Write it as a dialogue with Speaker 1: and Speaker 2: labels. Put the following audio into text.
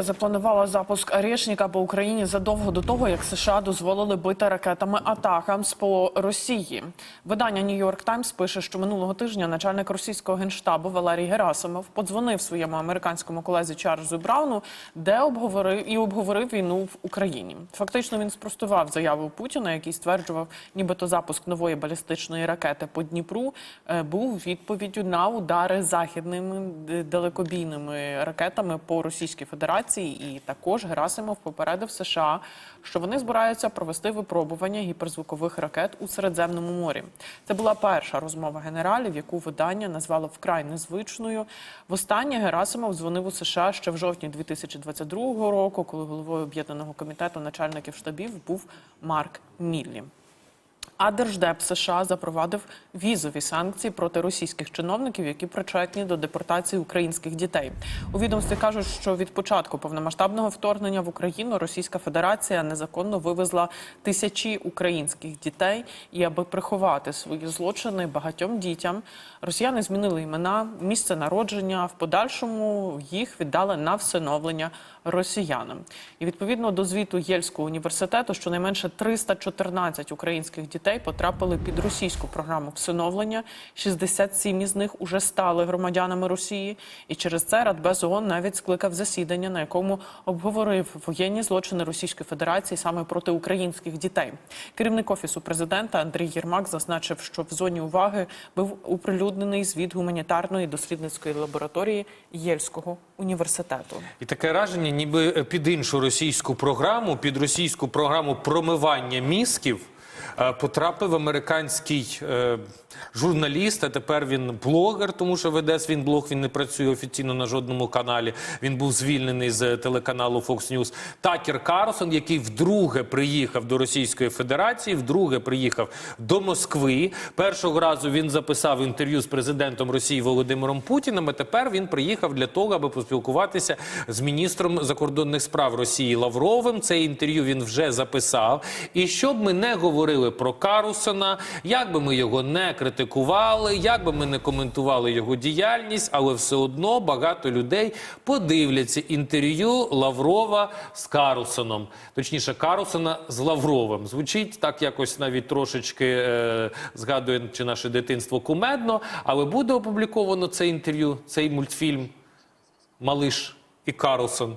Speaker 1: Росія запланувала запуск «Орешника» по Україні задовго до того, як США дозволили бити ракетами атакамс по Росії. Видання York Times пише, що минулого тижня начальник російського генштабу Валерій Герасимов подзвонив своєму американському колезі Чарльзу Брауну, де обговорив і обговорив війну в Україні. Фактично він спростував заяву Путіна, який стверджував, нібито запуск нової балістичної ракети по Дніпру е, був відповіддю на удари західними далекобійними ракетами по Російській Федерації. І також Герасимов попередив США, що вони збираються провести випробування гіперзвукових ракет у Середземному морі. Це була перша розмова генералів, яку видання назвало вкрай незвичною. Востаннє Герасимов дзвонив у США ще в жовтні 2022 року, коли головою об'єднаного комітету начальників штабів був Марк Міллі. А Держдеп США запровадив візові санкції проти російських чиновників, які причетні до депортації українських дітей. У відомстві кажуть, що від початку повномасштабного вторгнення в Україну Російська Федерація незаконно вивезла тисячі українських дітей. І аби приховати свої злочини багатьом дітям, росіяни змінили імена, місце народження. В подальшому їх віддали на всиновлення росіянам. І відповідно до звіту Єльського університету, щонайменше 314 українських дітей потрапили під російську програму всиновлення. 67 із них уже стали громадянами Росії. І через це Радбез ООН навіть скликав засідання, на якому обговорив воєнні злочини Російської Федерації саме проти українських дітей. Керівник офісу президента Андрій Єрмак зазначив, що в зоні уваги був оприлюднений звіт гуманітарної дослідницької лабораторії Єльського університету.
Speaker 2: І таке враження, ніби під іншу російську програму, під російську програму промивання мізків потрапив американський е, журналіст. А тепер він блогер, тому що веде свій блог. Він не працює офіційно на жодному каналі. Він був звільнений з телеканалу Fox News. Такер Карлсон, який вдруге приїхав до Російської Федерації, вдруге приїхав до Москви. Першого разу він записав інтерв'ю з президентом Росії Володимиром Путіним. А тепер він приїхав для того, аби поспілкуватися з міністром закордонних справ Росії Лавровим. Це інтерв'ю він вже записав. І щоб ми не говорили про Карусона, як би ми його не критикували, як би ми не коментували його діяльність, але все одно багато людей подивляться інтерв'ю Лаврова з Карусоном, точніше, Карусона з Лавровим. Звучить так, якось навіть трошечки е, згадує чи наше дитинство кумедно, але буде опубліковано це інтерв'ю, цей мультфільм Малиш і Карлсон.